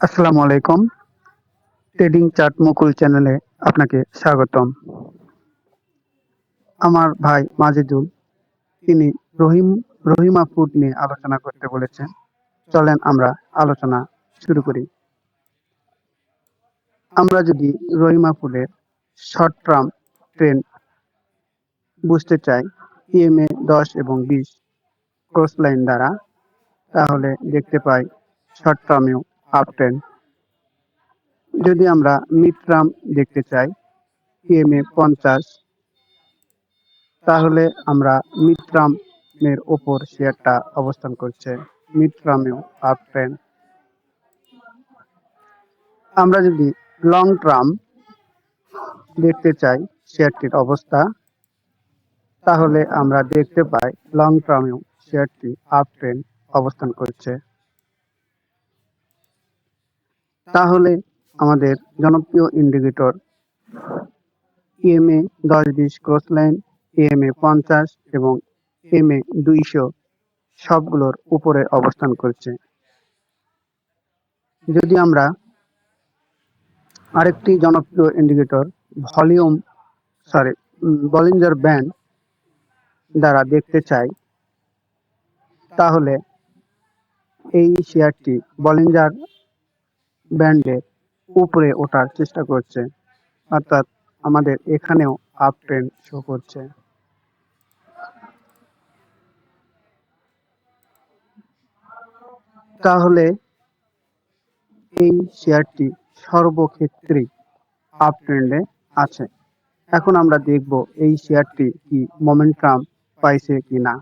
আসসালামু আলাইকুম। Trading chart মুকুল চ্যানেলে আপনাকে স্বাগতম। আমার ভাই মাজেদুল, তিনি রহিম, রহিমা ফুড নিয়ে আলোচনা করতে বলেছেন। চলেন আমরা আলোচনা শুরু করি। আমরা যদি রহিমা ফুডের শর্ট টার্ম ট্রেন্ড বুঝতে চাই ইএমএ দশ এবং বিশ ক্রস লাইন দ্বারা, তাহলে দেখতে পাই শর্ট টার্মেও আপ ট্রেন্ড যদি আমরা মিড টার্ম দেখতে চাই ইএমএ পঞ্চাশ, তাহলে আমরা মিড টার্মের ওপর শেয়ারটা অবস্থান করছে। মিড টার্মেও আপ ট্রেন্ড আমরা যদি লং টার্ম দেখতে চাই শেয়ারটির অবস্থা, তাহলে আমরা দেখতে পাই লং টার্মেও শেয়ারটি আপ ট্রেন্ড অবস্থান করছে। তাহলে আমাদের জনপ্রিয় ইন্ডিকেটর ইএমএ দশ বিশ ক্রস লাইন ইএমএ পঞ্চাশ এবং এমএ দুইশো সবগুলোর উপরে অবস্থান করছে। যদি আমরা আরেকটি জনপ্রিয় indicator volume sorry Bollinger band দ্বারা দেখতে চাই, তাহলে এই শেয়ারটি বলিঞ্জার ব্যান্ডের উপরে ওঠার চেষ্টা করছে। অর্থাৎ আমাদের এখানেও আপ ট্রেন্ড শো করছে। তাহলে এই শেয়ারটি সর্বক্ষেত্রেই আপ ট্রেন্ডে আছে। এখন আমরা দেখব এই শেয়ারটি কি মোমেন্টাম পাইছে কি না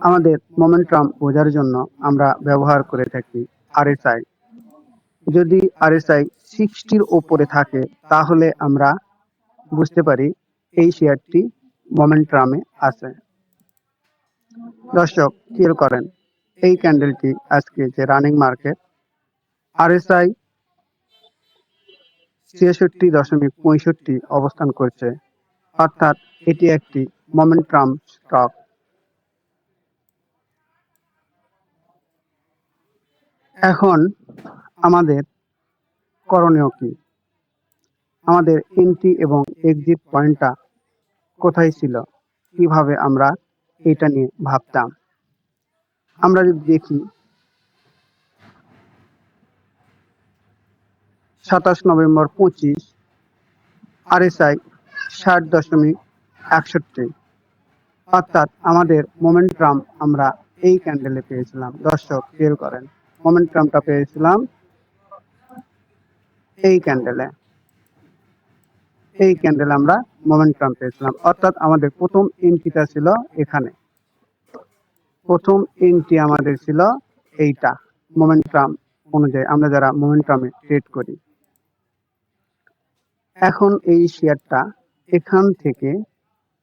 আমাদের মোমেন্টাম বোঝার জন্য আমরা ব্যবহার করে থাকি আরএসআই যদি আরএসআই সিক্সটির ওপরে থাকে, তাহলে আমরা বুঝতে পারি এই শেয়ারটি মোমেন্টামে আছে। দর্শক, খেয়াল করেন, এই ক্যান্ডেলটি আজকে যে রানিং মার্কেট আরএসআই ছিয়াষট্টি দশমিক পঁয়ষট্টি অবস্থান করছে। অর্থাৎ এটি একটি মোমেন্টাম স্টক এখন আমাদের করণীয় কি? আমাদের এন্ট্রি এবং এক্সিট পয়েন্টটা কোথায় ছিল? কীভাবে আমরা এটা নিয়ে ভাবতাম? আমরা যদি দেখি, সাতাশ নভেম্বর পঁচিশ আরএসআই ষাট দশমিক একষট্টি। অর্থাৎ আমাদের মোমেন্টাম আমরা এই ক্যান্ডেলে পেয়েছিলাম। দর্শক ফেল করেন। মোমেন্টামটা পেয়েছিলাম। এই ক্যান্ডেলে এই ক্যান্ডেল আমরা মোমেন্টাম পেয়েছিলাম। অর্থাৎ আমাদের প্রথম এন্ট্রিটা ছিল এখানে। প্রথম এন্ট্রি আমাদের ছিল এইটা মোমেন্টাম অনুযায়ী। আমরা যারা মোমেন্টামে ট্রেড করি। এখন এই শেয়ারটা এখান থেকে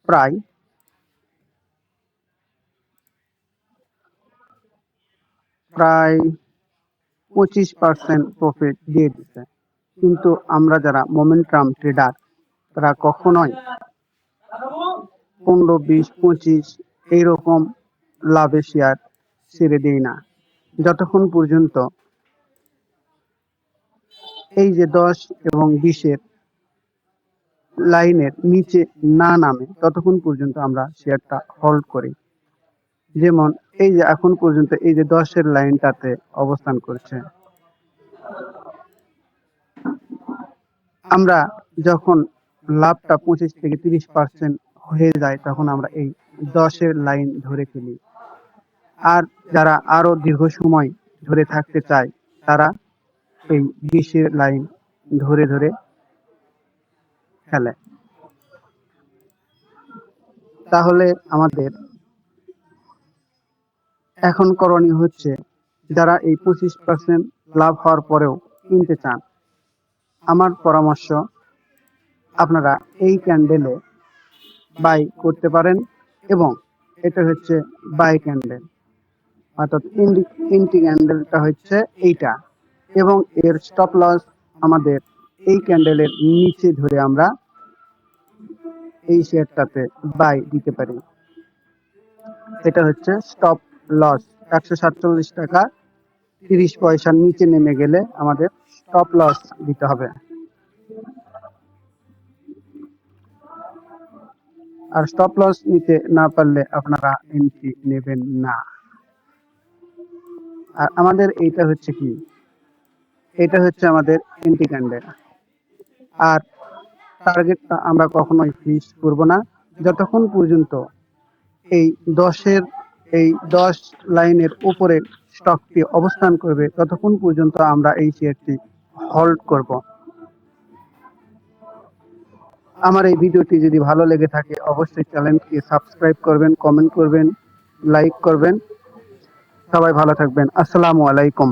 প্রায় প্রায় পঁচিশ পার্সেন্ট প্রফিট দিয়ে দিচ্ছে কিন্তু আমরা যারা মোমেন্টাম ট্রেডার তারা কখনোই পনেরো, বিশ, পঁচিশ এইরকম লাভে শেয়ার ছেড়ে দিই না। যতক্ষণ পর্যন্ত এই যে দশ এবং বিশের লাইনের নিচে না নামে, ততক্ষণ পর্যন্ত আমরা শেয়ারটা হোল্ড করি। যেমন এই যে এখন পর্যন্ত এই যে দশের লাইনটাতে অবস্থান করছে। আমরা যখন লাভটা পঁচিশ থেকে তিরিশ পার্সেন্ট হয়ে যায়, তখন আমরা এই দশের লাইন ধরে ফেলি। আর যারা আরও দীর্ঘ সময় ধরে থাকতে চায়, তারা এই বিশের লাইন ধরে ধরে খেলে তাহলে আমাদের এখন করণীয় হচ্ছে যারা এই পঁচিশ পার্সেন্ট লাভ হওয়ার পরেও কিনতে চান। আমার পরামর্শ, আপনারা এই ক্যান্ডেলে বাই করতে পারেন এবং এটা হচ্ছে বাই ক্যান্ডেল অর্থাৎ ইন্টি ক্যান্ডেলটা হচ্ছে এইটা এবং এর স্টপ লস আমাদের এই ক্যান্ডেলের নিচে ধরে আমরা এই শেয়ারটাতে বাই দিতে পারি। এটা হচ্ছে স্টপ লস একশো সাতচল্লিশ টাকা, তিরিশ পয়সার নিচে নেমে গেলে আমাদের স্টপ লস দিতে হবে। আর স্টপ লস নিতে না পারলে আপনারা এন্ট্রি নেবেন না। আর আমাদের এইটা হচ্ছে কি? এটা হচ্ছে আমাদের এন্ট্রি ক্যান্ডেল আর টার্গেটটা আমরা কখনোই ফিক্স করব না। যতক্ষণ পর্যন্ত এই দশের এই দশ লাইনের উপরে স্টকটি অবস্থান করবে, ততক্ষণ পর্যন্ত আমরা এই শেয়ারটি হল্ড করব। আমার এই ভিডিওটি যদি ভালো লেগে থাকে, অবশ্যই চ্যানেলকে সাবস্ক্রাইব করবেন কমেন্ট করবেন লাইক করবেন। সবাই ভালো থাকবেন। আসসালামু আলাইকুম।